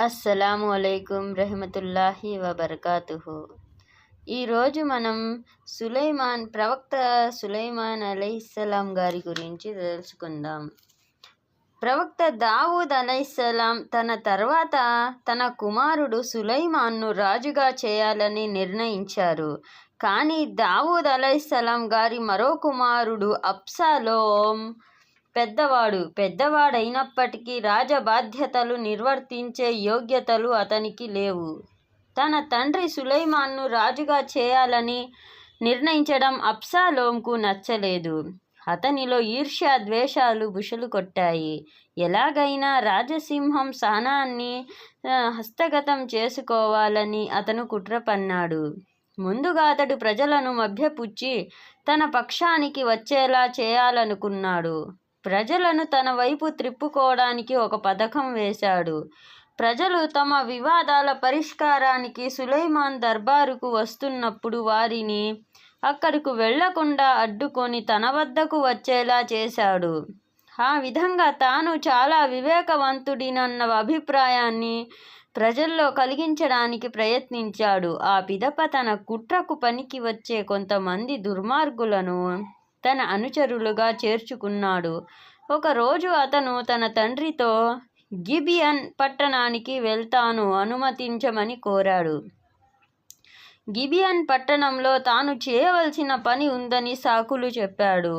అస్సలాము అలైకుం రహమతుల్లాహి వబర్కాతుహు. ఈరోజు మనం సులైమాన్ ప్రవక్త సులైమాన్ అలైస్సలాం గారి గురించి తెలుసుకుందాం. ప్రవక్త దావూద్ అలైహిస్సలాం తన తర్వాత తన కుమారుడు సులైమాన్ను రాజుగా చేయాలని నిర్ణయించారు. కానీ దావూద్ అలైహిస్సలాం గారి మరో కుమారుడు అప్సాలోం పెద్దవాడు. పెద్దవాడైనప్పటికీ రాజ బాధ్యతలు నిర్వర్తించే యోగ్యతలు అతనికి లేవు. తన తండ్రి సులైమాన్ను రాజుగా చేయాలని నిర్ణయించడం అప్సాలోంకు నచ్చలేదు. అతనిలో ఈర్ష్య ద్వేషాలు బుషలు కొట్టాయి. ఎలాగైనా రాజసింహం స్థానాన్ని హస్తగతం చేసుకోవాలని అతను కుట్ర పన్నాడు. ముందుగా అతడు ప్రజలను మభ్యపుచ్చి తన పక్షానికి వచ్చేలా చేయాలనుకున్నాడు. ప్రజలను తన వైపు త్రిప్పుకోవడానికి ఒక పథకం వేశాడు. ప్రజలు తమ వివాదాల పరిష్కారానికి సులైమాన్ దర్బారుకు వస్తున్నప్పుడు వారిని అక్కడకు వెళ్ళకుండా అడ్డుకొని తన వద్దకు వచ్చేలా చేశాడు. ఆ విధంగా తాను చాలా వివేకవంతుడినన్న అభిప్రాయాన్ని ప్రజల్లో కలిగించడానికి ప్రయత్నించాడు. ఆ పిదప తన కుట్రకు పనికి వచ్చే కొంతమంది దుర్మార్గులను తన అనుచరులుగా చేర్చుకున్నాడు. ఒకరోజు అతను తన తండ్రితో గిబియన్ పట్టణానికి వెళ్తాను అనుమతించమని కోరాడు. గిబియన్ పట్టణంలో తాను చేయవలసిన పని ఉందని సాకులు చెప్పాడు.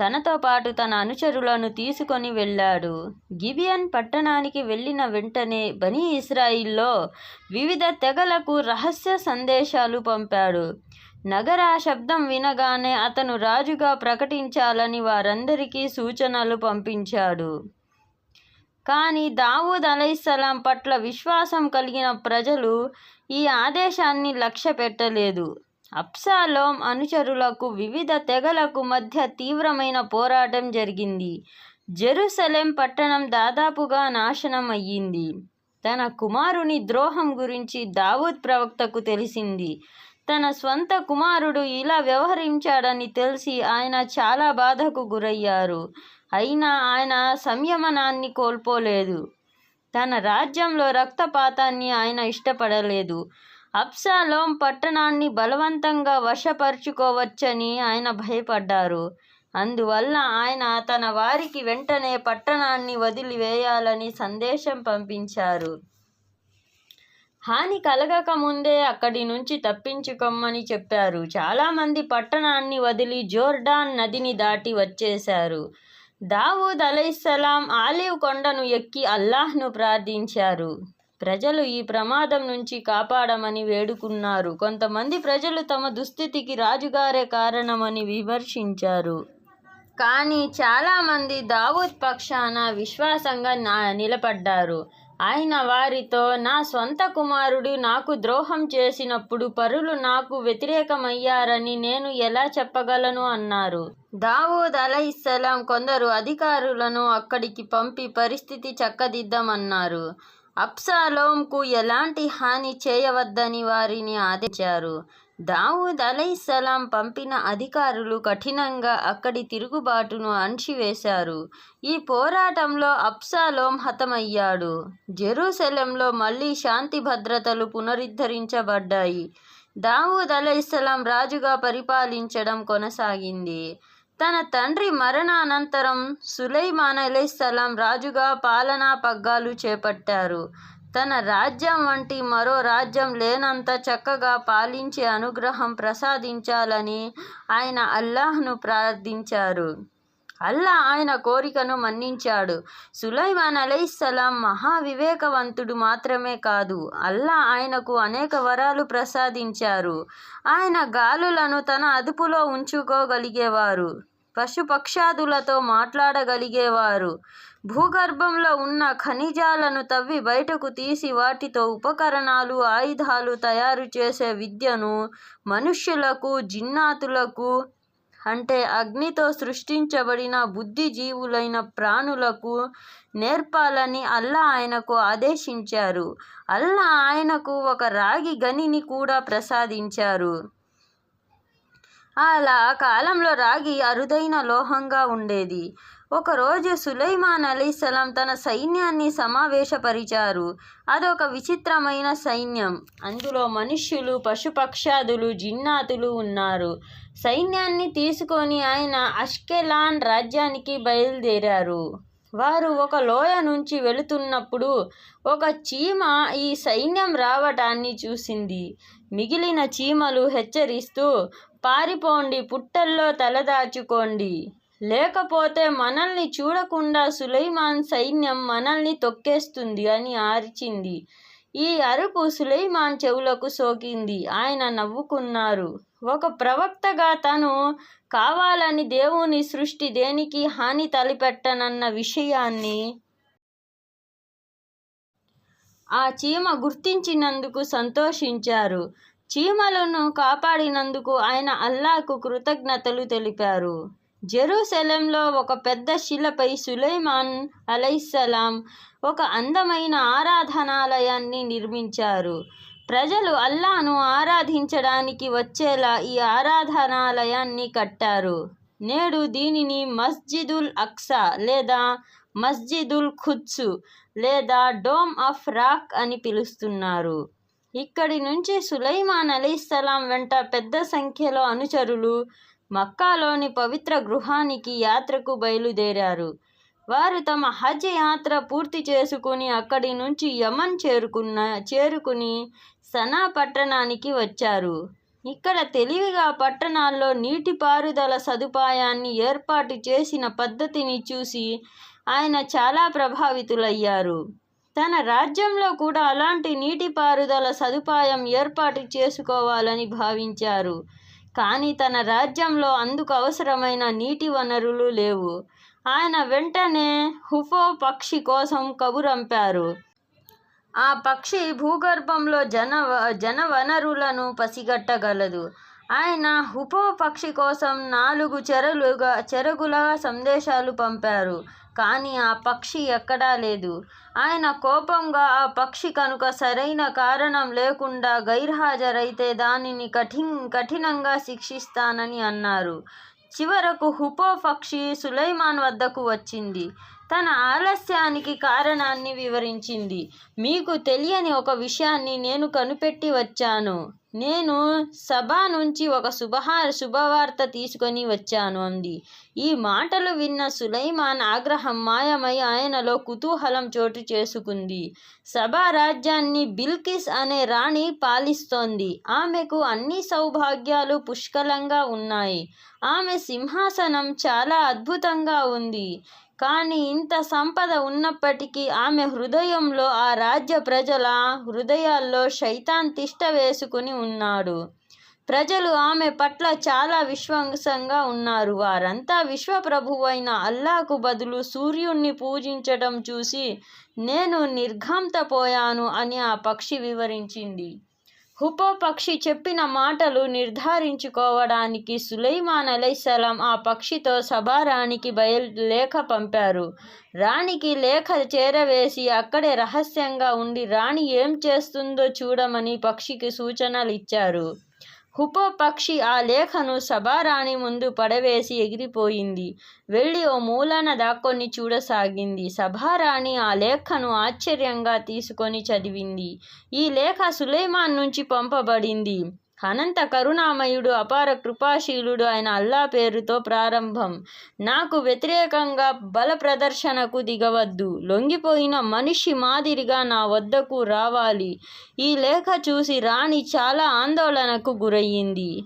తనతో పాటు తన అనుచరులను తీసుకొని వెళ్ళాడు. గిబియన్ పట్టణానికి వెళ్ళిన వెంటనే బనీ ఇస్రాయిల్లో వివిధ తెగలకు రహస్య సందేశాలు పంపాడు. నగర శబ్దం వినగానే అతను రాజుగా ప్రకటించాలని వారందరికీ సూచనలు పంపించాడు. కానీ దావూద్ అలైసలాం పట్ల విశ్వాసం కలిగిన ప్రజలు ఈ ఆదేశాన్ని లక్ష్య పెట్టలేదు. అప్సాలోం అనుచరులకు వివిధ తెగలకు మధ్య తీవ్రమైన పోరాటం జరిగింది. జెరూసలేం పట్టణం దాదాపుగా నాశనం అయ్యింది. తన కుమారుని ద్రోహం గురించి దావూద్ ప్రవక్తకు తెలిసింది. తన స్వంత కుమారుడు ఇలా వ్యవహరించాడని తెలిసి ఆయన చాలా బాధకు గురయ్యారు. అయినా ఆయన సంయమనాన్ని కోల్పోలేదు. తన రాజ్యంలో రక్తపాతాన్ని ఆయన ఇష్టపడలేదు. అప్సాలోం పట్టణాన్ని బలవంతంగా వశపరుచుకోవచ్చని ఆయన భయపడ్డారు. అందువల్ల ఆయన తన వారికి వెంటనే పట్టణాన్ని వదిలివేయాలని సందేశం పంపించారు. హాని కలగక ముందే అక్కడి నుంచి తప్పించుకోమని చెప్పారు. చాలామంది పట్టణాన్ని వదిలి జోర్డాన్ నదిని దాటి వచ్చేశారు. దావూద్ అలైసలాం ఆలివ్ కొండను ఎక్కి అల్లాహ్ను ప్రార్థించారు. ప్రజలు ఈ ప్రమాదం నుంచి కాపాడమని వేడుకున్నారు. కొంతమంది ప్రజలు తమ దుస్థితికి రాజుగారే కారణమని విమర్శించారు. కానీ చాలామంది దావూద్ పక్షాన విశ్వాసంగా నా నిలబడ్డారు. ఆయన వారితో నా స్వంత కుమారుడు నాకు ద్రోహం చేసినప్పుడు పరులు నాకు వ్యతిరేకమయ్యారని నేను ఎలా చెప్పగలను? అన్నారు. దావూద్ అలహిస్సలాం కొందరు అధికారులను అక్కడికి పంపి పరిస్థితి చక్కదిద్దామన్నారు. అప్సాలోంకు ఎలాంటి హాని చేయవద్దని వారిని ఆదేశారు దావూద్ అలైసలాం పంపిన అధికారులు కఠినంగా అక్కడి తిరుగుబాటును అణిచివేశారు. ఈ పోరాటంలో అప్సాలోం హతమయ్యాడు. జెరూసలంలో మళ్ళీ శాంతి భద్రతలు పునరుద్ధరించబడ్డాయి. దావూద్ అలైసలాం రాజుగా పరిపాలించడం కొనసాగింది. తన తండ్రి మరణానంతరం సులైమాన్ అలైసలాం రాజుగా పాలనా పగ్గాలు చేపట్టారు. తన రాజ్యం వంటి మరో రాజ్యం లేనంత చక్కగా పాలించే అనుగ్రహం ప్రసాదించాలని ఆయన అల్లాహ్ను ప్రార్థించారు. అల్లా ఆయన కోరికను మన్నించాడు. సులైమాన్ అలైస్సలాం మహా వివేకవంతుడు మాత్రమే కాదు అల్లా ఆయనకు అనేక వరాలు ప్రసాదించారు. ఆయన గాలులను తన అదుపులో ఉంచుకోగలిగేవారు పశుపక్షాదులతో మాట్లాడగలిగేవారు. భూగర్భంలో ఉన్న ఖనిజాలను తవ్వి బయటకు తీసి వాటితో ఉపకరణాలు ఆయుధాలు తయారు చేసే విద్యను మనుష్యులకు జిన్నాతులకు అంటే అగ్నితో సృష్టించబడిన బుద్ధిజీవులైన ప్రాణులకు నేర్పాలని అల్లా ఆయనకు ఆదేశించారు. అల్లా ఆయనకు ఒక రాగి గనిని కూడా ప్రసాదించారు. అలా కాలంలో రాగి అరుదైన లోహంగా ఉండేది. ఒకరోజు సులైమాన్ అలీస్లాం తన సైన్యాన్ని సమావేశపరిచారు. అదొక విచిత్రమైన సైన్యం. అందులో మనుష్యులు పశుపక్షాదులు జిన్నాతులు ఉన్నారు. సైన్యాన్ని తీసుకొని ఆయన అష్కెలాన్ రాజ్యానికి బయలుదేరారు. వారు ఒక లోయ నుంచి వెళుతున్నప్పుడు ఒక చీమ ఈ సైన్యం రావటాన్ని చూసింది. మిగిలిన చీమలు హెచ్చరిస్తూ పారిపోండి పుట్టల్లో తలదాచుకోండి. లేకపోతే మనల్ని చూడకుండా సులైమాన్ సైన్యం మనల్ని తొక్కేస్తుంది అని అరిచింది ఈ అరుపు సులైమాన్ చెవులకు సోకింది. ఆయన నవ్వుకున్నారు. ఒక ప్రవక్తగా తను కావాలని దేవుని సృష్టి దేనికి హాని తలిపెట్టనన్న విషయాన్ని ఆ చీమ గుర్తించినందుకు సంతోషించారు. చీమలను కాపాడినందుకు ఆయన అల్లాకు కృతజ్ఞతలు తెలిపారు. జెరూసలంలో ఒక పెద్ద శిలపై సులైమాన్ అలైసలాం ఒక అందమైన ఆరాధనాలయాన్ని నిర్మించారు. ప్రజలు అల్లాను ఆరాధించడానికి వచ్చేలా ఈ ఆరాధనాలయాన్ని కట్టారు. నేడు దీనిని మస్జిదుల్ అక్సా లేదా మస్జిదుల్ ఖుద్సు లేదా డోమ్ ఆఫ్ రాక్ అని పిలుస్తున్నారు. ఇక్కడి నుంచి సులైమాన్ అలీస్లాం వెంట పెద్ద సంఖ్యలో అనుచరులు మక్కాలోని పవిత్ర గృహానికి యాత్రకు బయలుదేరారు. వారు తమ హజ్ యాత్ర పూర్తి చేసుకుని అక్కడి నుంచి యమన్ చేరుకున్న చేరుకుని సనా పట్టణానికి వచ్చారు. ఇక్కడ తెలివిగా పట్టణాల్లో నీటిపారుదల సదుపాయాన్ని ఏర్పాటు చేసిన పద్ధతిని చూసి ఆయన చాలా ప్రభావితులయ్యారు. తన రాజ్యంలో కూడా అలాంటి నీటిపారుదల సదుపాయం ఏర్పాటు చేసుకోవాలని భావించారు. కానీ తన రాజ్యంలో అందుకు అవసరమైన నీటి వనరులు లేవు. ఆయన వెంటనే హుఫో పక్షి కోసం కబురంపారు. ఆ పక్షి భూగర్భంలో జన జన వనరులను పసిగట్టగలదు. ఆయన హుపో పక్షి కోసం నాలుగు చెరలుగా చెరుగుల సందేశాలు పంపారు. కానీ ఆ పక్షి ఎక్కడా లేదు. ఆయన కోపంగా ఆ పక్షి కనుక సరైన కారణం లేకుండా గైర్హాజరైతే దానిని కఠిన్ కఠినంగా శిక్షిస్తానని అన్నారు. చివరకు హుపో పక్షి సులైమాన్ వద్దకు వచ్చింది. తన ఆలస్యానికి కారణాన్ని వివరించింది. మీకు తెలియని ఒక విషయాన్ని నేను కనిపెట్టి వచ్చాను. నేను సభ నుంచి ఒక శుభహా శుభవార్త తీసుకొని వచ్చాను అంది. ఈ మాటలు విన్న సులైమాన్ ఆగ్రహం మాయమై ఆయనలో కుతూహలం చోటు చేసుకుంది. సభా రాజ్యాన్ని బిల్కిస్ అనే రాణి పాలిస్తోంది. ఆమెకు అన్ని సౌభాగ్యాలు పుష్కలంగా ఉన్నాయి. ఆమె సింహాసనం చాలా అద్భుతంగా ఉంది. కానీ ఇంత సంపద ఉన్నప్పటికీ ఆమె హృదయంలో ఆ రాజ్య ప్రజల హృదయాల్లో శైతాన్ తిష్ట వేసుకుని ఉన్నాడు. ప్రజలు ఆమె పట్ల చాలా విశ్వాసంగా ఉన్నారు. వారంతా విశ్వప్రభువైన అల్లాకు బదులు సూర్యుణ్ణి పూజించటం చూసి నేను నిర్ఘాంతపోయాను అని ఆ పక్షి వివరించింది. హుపో పక్షి చెప్పిన మాటలు నిర్ధారించుకోవడానికి సులైమాన్ అలైసలాం ఆ పక్షితో సభారాణికి బయలు లేఖ పంపారు. రాణికి లేఖ చేరవేసి అక్కడే రహస్యంగా ఉండి రాణి ఏం చేస్తుందో చూడమని పక్షికి సూచనలు ఇచ్చారు. హుపో పక్షి ఆ లేఖను సభారాణి ముందు పడవేసి ఎగిరిపోయింది. వెళ్ళి ఓ మూలన దాక్కొని చూడసాగింది. సభారాణి ఆ లేఖను ఆశ్చర్యంగా తీసుకొని చదివింది. ఈ లేఖ సులైమాన్ నుంచి పంపబడింది. అనంత కరుణామయుడు అపార కృపాశీలుడు ఆయన అల్లా పేరుతో ప్రారంభం. నాకు వ్యతిరేకంగా బల ప్రదర్శనకు దిగవద్దు. లొంగిపోయిన మనిషి మాదిరిగా నా వద్దకు రావాలి. ఈ లేఖ చూసి రాణి చాలా ఆందోళనకు గురయ్యింది.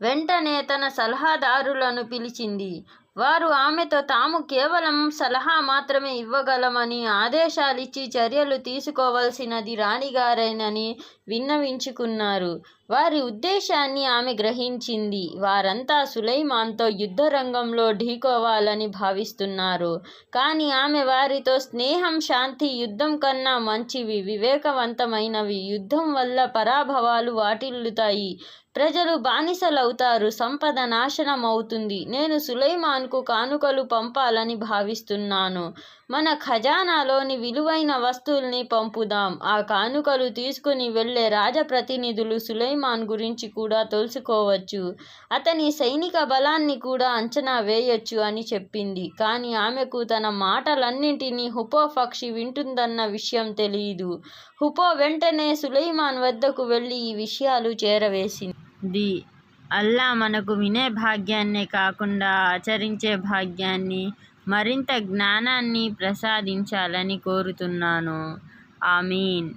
వెంటనే తన సలహాదారులను పిలిచింది. వారు ఆమెతో తాము కేవలం సలహా మాత్రమే ఇవ్వగలమని ఆదేశాలిచ్చి చర్యలు తీసుకోవలసినది రాణిగారేనని విన్నవించుకున్నారు. వారి ఉద్దేశాన్ని ఆమె గ్రహించింది. వారంతా సులైమాన్తో యుద్ధరంగంలో ఢీకోవాలని భావిస్తున్నారు. కానీ ఆమె వారితో స్నేహం శాంతి యుద్ధం కన్నా మంచివి వివేకవంతమైనవి. యుద్ధం వల్ల పరాభవాలు వాటిల్లుతాయి. ప్రజలు బానిసలవుతారు. సంపద నాశనం అవుతుంది నేను సులైమాన్కు కానుకలు పంపాలని భావిస్తున్నాను. మన ఖజానాలోని విలువైన వస్తువుల్ని పంపుదాం. ఆ కానుకలు తీసుకుని వెళ్ళే రాజప్రతినిధులు సులైమాన్ గురించి కూడా తెలుసుకోవచ్చు అతని సైనిక బలాన్ని కూడా అంచనా వేయొచ్చు అని చెప్పింది. కానీ ఆమెకు తన మాటలన్నింటినీ హుపో పక్షి వింటుందన్న విషయం తెలియదు హుపో వెంటనే సులైమాన్ వద్దకు వెళ్ళి ఈ విషయాలు చేరవేసింది. అల్లా మనకు వినే భాగ్యాన్నే కాకుండా ఆచరించే భాగ్యాన్ని మరింత జ్ఞానాన్ని ప్రసాదించాలని కోరుతున్నాను. ఆమీన్.